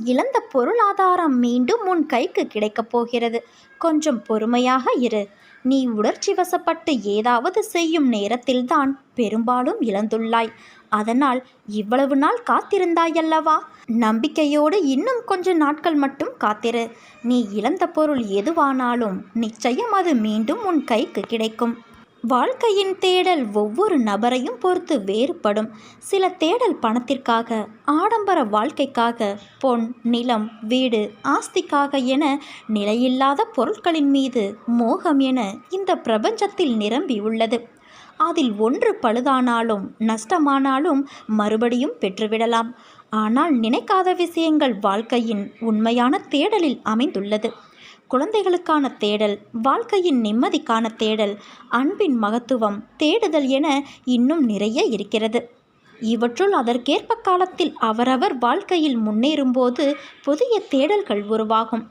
இழந்த பொருளாதாரம் மீண்டும் உன் கைக்கு கிடைக்கப் போகிறது. கொஞ்சம் பொறுமையாக இரு. நீ உணர்ச்சி வசப்பட்டு ஏதாவது செய்யும் நேரத்தில்தான் பெரும்பாலும் இழந்துள்ளாய். அதனால் இவ்வளவு நாள் காத்திருந்தாயல்லவா? நம்பிக்கையோடு இன்னும் கொஞ்ச நாட்கள் மட்டும் காத்திரு. நீ இழந்த பொருள் எதுவானாலும் நிச்சயம் அது மீண்டும் உன் கைக்கு கிடைக்கும். வாழ்க்கையின் தேடல் ஒவ்வொரு நபரையும் பொறுத்து வேறுபடும். சில தேடல் பணத்திற்காக ஆடம்பர வாழ்க்கைக்காக பொன் நிலம் வீடு ஆஸ்திக்காக என நிலையில்லாத பொருட்களின் மீது மோகம் என இந்த பிரபஞ்சத்தில் நிரம்பி உள்ளது. அதில் ஒன்று பழுதானாலும் நஷ்டமானாலும் மறுபடியும் பெற்றுவிடலாம். ஆனால் நினைக்காத விஷயங்கள் வாழ்க்கையின் உண்மையான தேடலில் அமைந்துள்ளது. குழந்தைகளுக்கான தேடல் வாழ்க்கையின் நிம்மதிக்கான தேடல் அன்பின் மகத்துவம் தேடுதல் என இன்னும் நிறைய இருக்கிறது. இவற்றுள் அதற்கேற்ப காலத்தில் அவரவர் வாழ்க்கையில் முன்னேறும்போது புதிய தேடல்கள் உருவாகும்.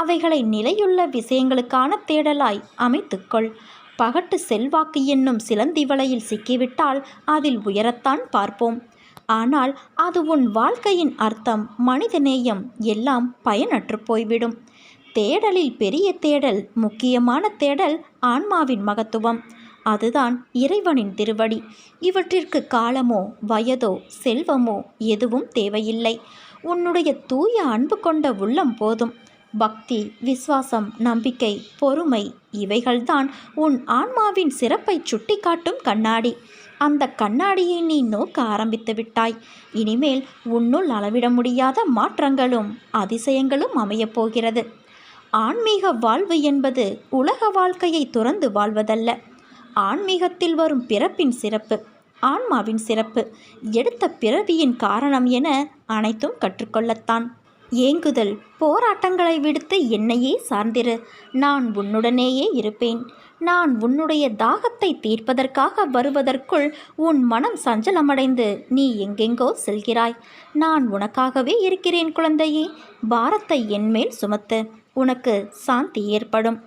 அவைகளை நிலையுள்ள விஷயங்களுக்கான தேடலாய் அமைத்துக்கொள். பகட்டு செல்வாக்கு என்னும் சிலந்தி வலையில் சிக்கிவிட்டால் அதில் உயரத்தான் பார்ப்போம். ஆனால் அது உன் வாழ்க்கையின் அர்த்தம் மனிதநேயம் எல்லாம் பயனற்று போய்விடும். தேடலில் பெரிய தேடல் முக்கியமான தேடல் ஆன்மாவின் மகத்துவம். அதுதான் இறைவனின் திருவடி. இவற்றிற்கு காலமோ வயதோ செல்வமோ எதுவும் தேவையில்லை. உன்னுடைய தூய அன்பு கொண்ட உள்ளம் போதும். பக்தி விசுவாசம் நம்பிக்கை பொறுமை இவைகள்தான் உன் ஆன்மாவின் சிறப்பை சுட்டிக்காட்டும் கண்ணாடி. அந்த கண்ணாடியை நீ நோக்க ஆரம்பித்து விட்டாய். இனிமேல் உன்னுள் அளவிட முடியாத மாற்றங்களும் அதிசயங்களும் அமையப் போகிறது. ஆன்மீக வாழ்வு என்பது உலக வாழ்க்கையை துறந்து வாழ்வதல்ல. ஆன்மீகத்தில் வரும் பிறப்பின் சிறப்பு ஆன்மாவின் சிறப்பு எடுத்த பிறவியின் காரணம் என அனைத்தும் கற்றுக்கொள்ளத்தான். ஏங்குதல் போராட்டங்களை விடுத்து என்னையே சார்ந்திரு. நான் உன்னுடனேயே இருப்பேன். நான் உன்னுடைய தாகத்தை தீர்ப்பதற்காக வருவதற்குள் உன் மனம் சஞ்சலமடைந்து நீ எங்கெங்கோ செல்கிறாய். நான் உனக்காகவே இருக்கிறேன் குழந்தையே. பாரத்தை என்மேல் சுமத்து. உனக்கு சாந்தி ஏற்படும்.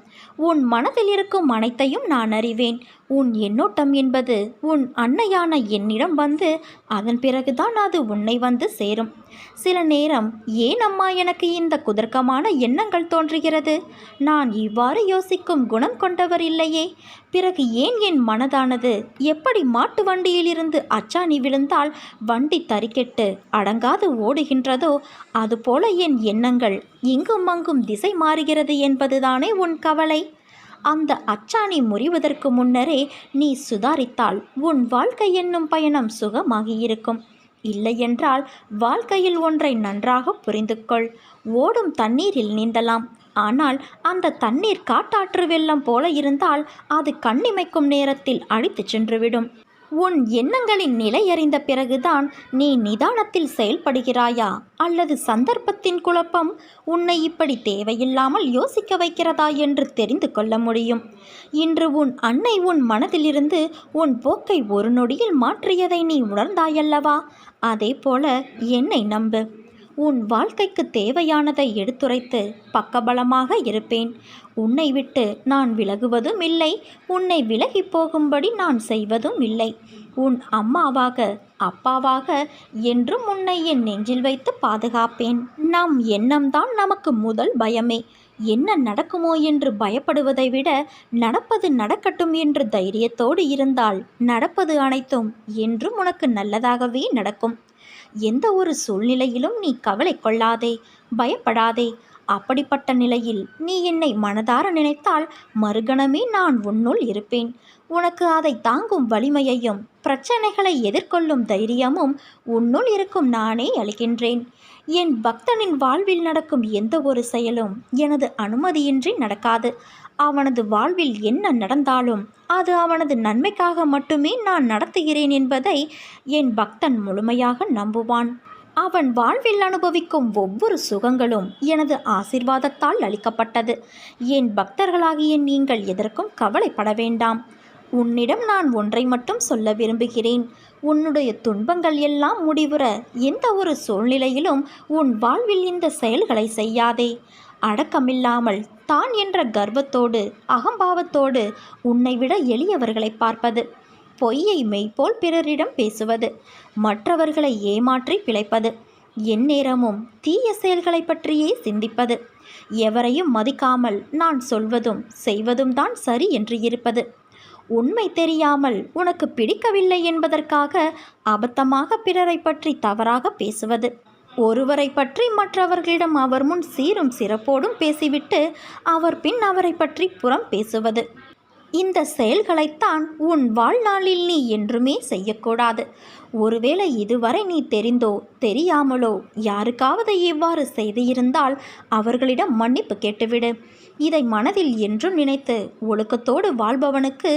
உன் மனதில் இருக்கும் அனைத்தையும் நான் அறிவேன். உன் எண்ணோட்டம் என்பது உன் அன்னையான என்னிடம் வந்து அதன் பிறகுதான் அது உன்னை வந்து சேரும். சில நேரம் ஏன் அம்மா எனக்கு இந்த குதர்க்கமான எண்ணங்கள் தோன்றுகிறது? நான் இவ்வாறு யோசிக்கும் குணம் கொண்டவர் இல்லையே. பிறகு ஏன் என் மனதானது எப்படி மாட்டு வண்டியிலிருந்து அச்சாணி விழுந்தால் வண்டி தறிக்கெட்டு அடங்காது ஓடுகின்றதோ அதுபோல என் எண்ணங்கள் இங்கும் அங்கும் திசை மாறுகிறது என்பதுதானே உன் கவலை? அந்த அச்சாணி முறிவதற்கு முன்னரே நீ சுதாரித்தால் உன் வாழ்க்கை என்னும் பயணம் சுகமாகியிருக்கும். இல்லையென்றால் வாழ்க்கையில் ஒன்றை நன்றாக புரிந்து கொள் ஓடும் தண்ணீரில் நீந்தலாம். ஆனால் அந்த தண்ணீர் காட்டாற்று வெள்ளம் போல இருந்தால் அது கண்ணிமைக்கும் நேரத்தில் அழித்துச் சென்றுவிடும். உன் எண்ணங்களின் நிலை அறிந்த பிறகுதான் நீ நிதானத்தில் செயல்படுகிறாயா? அல்லது சந்தர்ப்பத்தின் குழப்பம் உன்னை இப்படி தேவையில்லாமல் யோசிக்க வைக்கிறதா என்று தெரிந்து கொள்ள முடியும். இன்று உன் அன்னை உன் மனதிலிருந்து உன் போக்கை ஒரு நொடியில் மாற்றியதை நீ உணர்ந்தாயல்லவா? அதே போல என்னை நம்பு. உன் வாழ்க்கைக்கு தேவையானதை எடுத்துரைத்து பக்கபலமாக இருப்பேன். உன்னை விட்டு நான் விலகுவதும் இல்லை. உன்னை விலகி போகும்படி நான் செய்வதும் இல்லை. உன் அம்மாவாக அப்பாவாக என்றும் உன்னை என் நெஞ்சில் வைத்து பாதுகாப்பேன். நம் எண்ணம்தான் நமக்கு முதல் பயமே. என்ன நடக்குமோ என்று பயப்படுவதை விட நடப்பது நடக்கட்டும் என்று தைரியத்தோடு இருந்தால் நடப்பது அனைத்தும் என்றும் உனக்கு நல்லதாகவே நடக்கும். எந்த ஒரு சூழ்நிலையிலும் நீ கவலை கொள்ளாதே பயப்படாதே. அப்படிப்பட்ட நிலையில் நீ என்னை மனதார நினைத்தால் மறுகணமே நான் உன்னுள் இருப்பேன். உனக்கு அதை தாங்கும் வலிமையையும் பிரச்சனைகளை எதிர்கொள்ளும் தைரியமும் உன்னுள் இருக்கும் நானே அளிக்கின்றேன். என் பக்தனின் வாழ்வில் நடக்கும் எந்த ஒரு செயலும் எனது அனுமதியின்றி நடக்காது. அவனது வாழ்வில் என்ன நடந்தாலும் அது அவனது நன்மைக்காக மட்டுமே நான் நடத்துகிறேன் என்பதை என் பக்தன் முழுமையாக நம்புவான். அவன் வாழ்வில் அனுபவிக்கும் ஒவ்வொரு சுகங்களும் எனது ஆசிர்வாதத்தால் அளிக்கப்பட்டது. என் பக்தர்களாகிய நீங்கள் எதற்கும் கவலைப்பட வேண்டாம். உன்னிடம் நான் ஒன்றை மட்டும் சொல்ல விரும்புகிறேன். உன்னுடைய துன்பங்கள் எல்லாம் முடிவுற எந்த ஒரு சூழ்நிலையிலும் உன் வாழ்வில் இந்த செயல்களை செய்யாதே. அடக்கமில்லாமல் தான் என்ற கர்வத்தோடு அகம்பாவத்தோடு உன்னை விட எளியவர்களை பார்ப்பது பொய்யை மெய்ப்போல் பிறரிடம் பேசுவது மற்றவர்களை ஏமாற்றி பிழைப்பது எந்நேரமும் தீய செயல்களை பற்றியே சிந்திப்பது எவரையும் மதிக்காமல் நான் சொல்வதும் செய்வதும் தான் சரி என்று இருப்பது. உண்மை தெரியாமல் உனக்கு பிடிக்கவில்லை என்பதற்காக அபத்தமாக பிறரை பற்றி தவறாக பேசுவது. ஒருவரை பற்றி மற்றவர்களிடம் அவர் முன் சீரும் சிறப்போடும் பேசிவிட்டு அவர் பின் அவரை பற்றி புறம் பேசுவது. இந்த செயல்களைத்தான் உன் வாழ்நாளில் நீ என்றுமே செய்யக்கூடாது. ஒருவேளை இதுவரை நீ தெரிந்தோ தெரியாமலோ யாருக்காவது இவ்வாறு செய்து இருந்தால் அவர்களிடம் மன்னிப்பு கேட்டுவிடு. இதை மனதில் என்றும் நினைத்து ஒழுக்கத்தோடு வாழ்பவனுக்கு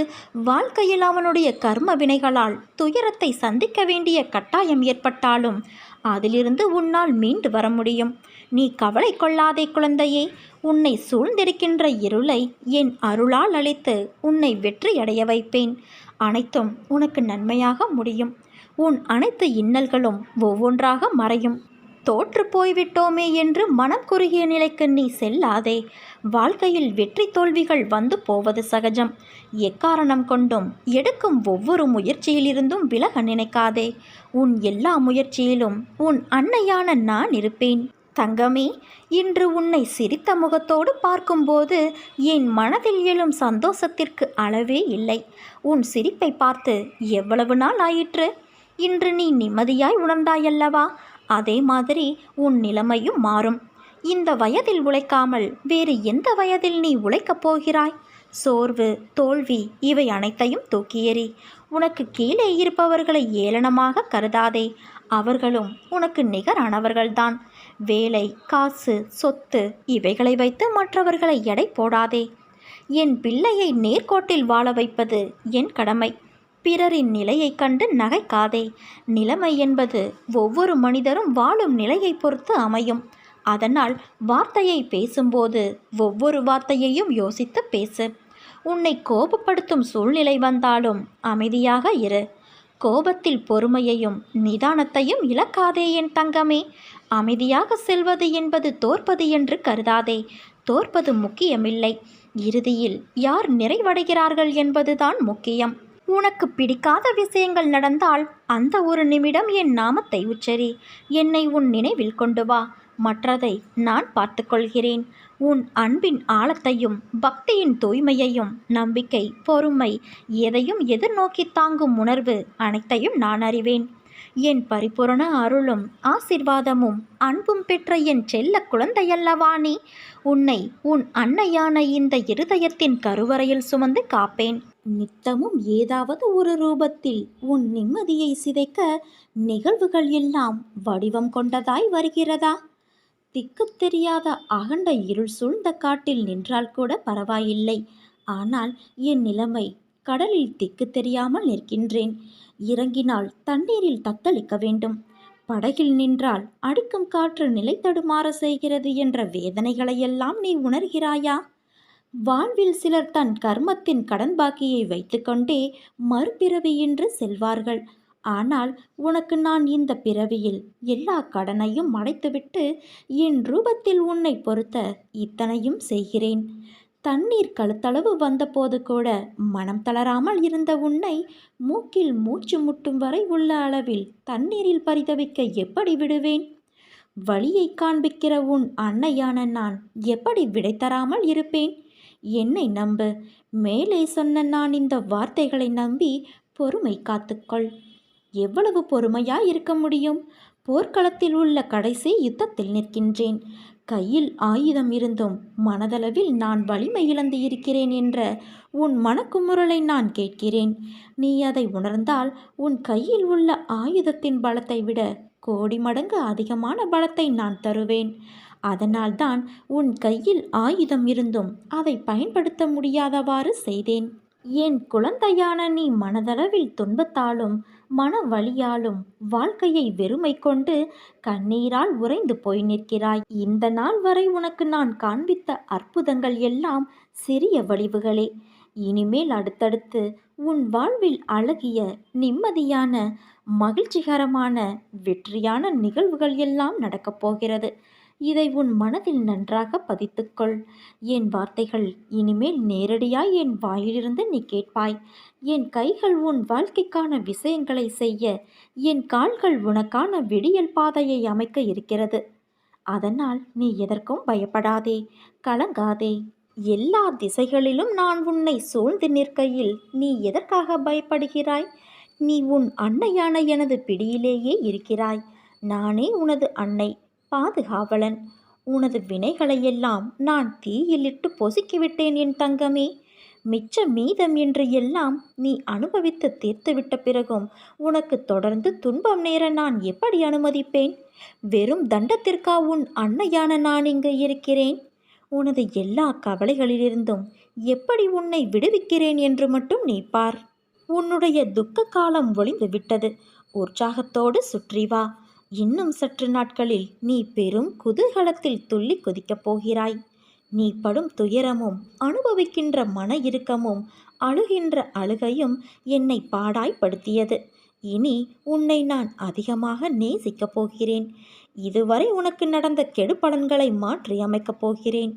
வாழ்க்கையில் அவனுடைய கர்ம வினைகளால் துயரத்தை சந்திக்க வேண்டிய கட்டாயம் ஏற்பட்டாலும் அதிலிருந்து உன்னால் மீண்டு வர முடியும். நீ கவலை கொள்ளாதே குழந்தையே. உன்னை சூழ்ந்திருக்கின்ற இருளை என் அருளால் அழித்து உன்னை வெற்றியடைய வைப்பேன். அனைத்தும் உனக்கு நன்மையாக முடியும். உன் அனைத்து இன்னல்களும் ஒவ்வொன்றாக மறையும். தோற்று போய்விட்டோமே என்று மனம் குறுகிய நிலைக்கு நீ செல்லாதே. வாழ்க்கையில் வெற்றி தோல்விகள் வந்து போவது சகஜம். எக்காரணம் கொண்டும் எடுக்கும் ஒவ்வொரு முயற்சியிலிருந்தும் விலக நினைக்காதே. உன் எல்லா முயற்சியிலும் உன் அன்னையான நான் இருப்பேன். தங்கமே இன்று உன்னை சிரித்த முகத்தோடு பார்க்கும்போது என் மனதில் எழும் சந்தோஷத்திற்கு அளவே இல்லை. உன் சிரிப்பை பார்த்து எவ்வளவு நாள் ஆயிற்று? இன்று நீ நிம்மதியாய் உணர்ந்தாயல்லவா? அதே மாதிரி உன் நிலைமையும் மாறும். இந்த வயதில் உழைக்காமல் வேறு எந்த வயதில் நீ உழைக்கப் போகிறாய்? சோர்வு தோல்வி இவை அனைத்தையும் தூக்கியேறி உனக்கு கீழே இருப்பவர்களை ஏளனமாக கருதாதே. அவர்களும் உனக்கு நிகரானவர்கள்தான். வேலை காசு சொத்து இவைகளை வைத்து மற்றவர்களை எடை போடாதே. என் பிள்ளையை நேர்கோட்டில் வாழ வைப்பது என் கடமை. பிறரின் நிலையைக் கண்டு நகைக்காதே. நிலைமை என்பது ஒவ்வொரு மனிதரும் வாழும் நிலையை பொறுத்து அமையும். அதனால் வார்த்தையை பேசும்போது ஒவ்வொரு வார்த்தையையும் யோசித்து பேசு. உன்னை கோபப்படுத்தும் சூழ்நிலை வந்தாலும் அமைதியாக இரு. கோபத்தில் பொறுமையையும் நிதானத்தையும் இழக்காதே என் தங்கமே. அமைதியாக செல்வது என்பது தோற்பது என்று கருதாதே. தோற்பது முக்கியமில்லை. இறுதியில் யார் நிறைவடைகிறார்கள் என்பதுதான் முக்கியம். உனக்கு பிடிக்காத விஷயங்கள் நடந்தால் அந்த ஒரு நிமிடம் என் நாமத்தை உச்சரி. என்னை உன் நினைவில் கொண்டு வா. மற்றதை நான் பார்த்துக்கொள்கிறேன். உன் அன்பின் ஆழத்தையும் பக்தியின் தூய்மையையும் நம்பிக்கை பொறுமை எதையும் எதிர்நோக்கி தாங்கும் உணர்வு அனைத்தையும் நான் அறிவேன். என் பரிபூரண அருளும் ஆசிர்வாதமும் அன்பும் பெற்ற என் செல்ல குழந்தையல்லவா நீ? உன்னை உன் அன்னையான இந்த இருதயத்தின் கருவறையில் சுமந்து காப்பேன். நித்தமும் ஏதாவது ஒரு ரூபத்தில் உன் நிம்மதியை சிதைக்க நிகழ்வுகள் எல்லாம் வடிவம் கொண்டதாய் வருகிறதா? திக்கு தெரியாத அகண்ட இருள் சூழ்ந்த காட்டில் நின்றால் கூட பரவாயில்லை. ஆனால் என் நிலைமை கடலில் திக்கு தெரியாமல் நிற்கின்றேன். இறங்கினால் தண்ணீரில் தத்தளிக்க வேண்டும். படகில் நின்றால் அடிக்கும் காற்று நிலை தடுமாற செய்கிறது என்ற வேதனைகளையெல்லாம் நீ உணர்கிறாயா? வாழ்வில் சிலர் தன் கர்மத்தின் கடன் பாக்கியை வைத்துக்கொண்டே மறுபிறவியின்றி செல்வார்கள். ஆனால் உனக்கு நான் இந்த பிறவியில் எல்லா கடனையும் அடைத்துவிட்டு என் ரூபத்தில் உன்னை பொறுத்த இத்தனையும் செய்கிறேன். தண்ணீர் கழுத்தளவு வந்தபோது கூட மனம் தளராமல் இருந்த உன்னை மூக்கில் மூச்சு முட்டும் வரை உள்ள அளவில் தண்ணீரில் பரிதவிக்க எப்படி விடுவேன்? வழியை காண்பிக்கிற உன் அன்னையான நான் எப்படி விடை தராமல் இருப்பேன்? என்னை நம்பு. மேலே சொன்ன நான் இந்த வார்த்தைகளை நம்பி பொறுமை காத்துக்கொள். எவ்வளவு பொறுமையா இருக்க முடியும்? போர்க்களத்தில் உள்ள கடைசி யுத்தத்தில் நிற்கின்றேன். கையில் ஆயுதம் இருந்தும் மனதளவில் நான் வலிமை இழந்து இருக்கிறேன் என்ற உன் மனக்குமுறலை நான் கேட்கிறேன். நீ அதை உணர்ந்தால் உன் கையில் உள்ள ஆயுதத்தின் பலத்தை விட கோடி மடங்கு அதிகமான பலத்தை நான் தருவேன். அதனால்தான் உன் கையில் ஆயுதம் இருந்தும் அதை பயன்படுத்த முடியாதவாறு செய்தேன். என் குழந்தையான நீ மனதளவில் துன்பத்தாலும் மன வழியாலும் வாழ்க்கையை வெறுமை கொண்டு கண்ணீரால் உறைந்து போய் நிற்கிறாய். இந்த நாள் வரை உனக்கு நான் காண்பித்த அற்புதங்கள் எல்லாம் சிறிய வடிவுகளே. இனிமேல் அடுத்தடுத்து உன் வாழ்வில் அழகிய நிம்மதியான மகிழ்ச்சிகரமான வெற்றியான நிகழ்வுகள் எல்லாம் நடக்கப் போகிறது. இதை உன் மனதில் நன்றாக பதித்துக்கொள். என் வார்த்தைகள் இனிமேல் நேரடியாய் என் வாயிலிருந்து நீ கேட்பாய். என் கைகள் உன் வாழ்க்கைக்கான விஷயங்களை செய்ய. என் கால்கள் உனக்கான விடியல் பாதையை அமைக்க இருக்கிறது. அதனால் நீ எதற்கும் பயப்படாதே. கலங்காதே. எல்லா திசைகளிலும் நான் உன்னை சூழ்ந்து நிற்கையில் நீ எதற்காக பயப்படுகிறாய்? நீ உன் அன்னையான எனது பிடியிலேயே இருக்கிறாய். நானே உனது அன்னை. பாதுகாவலன். உனது வினைகளையெல்லாம் நான் தீயிலிட்டு பொசுக்கிவிட்டேன் என் தங்கமே. மிச்ச மீதம் என்று எல்லாம் நீ அனுபவித்து தீர்த்துவிட்ட பிறகும் உனக்கு தொடர்ந்து துன்பம் நேர நான் எப்படி அனுமதிப்பேன்? வெறும் தண்டத்திற்கா உன் அன்னையான நான் இங்கு இருக்கிறேன்? உனது எல்லா கவலைகளிலிருந்தும் எப்படி உன்னை விடுவிக்கிறேன் என்று மட்டும் நீ பார். உன்னுடைய துக்க காலம் ஒளிந்து விட்டது உற்சாகத்தோடு சுற்றி வா. இன்னும் சற்று நாட்களில் நீ பெரும் குதூகலத்தில் துள்ளி குதிக்கப் போகிறாய். நீ படும் துயரமும் அனுபவிக்கின்ற மன இறுக்கமும் அழுகின்ற அழுகையும் என்னை பாடாய்ப்படுத்தியது. இனி உன்னை நான் அதிகமாக நேசிக்கப் போகிறேன். இதுவரை உனக்கு நடந்த கெடுபலன்களை மாற்றியமைக்கப் போகிறேன்.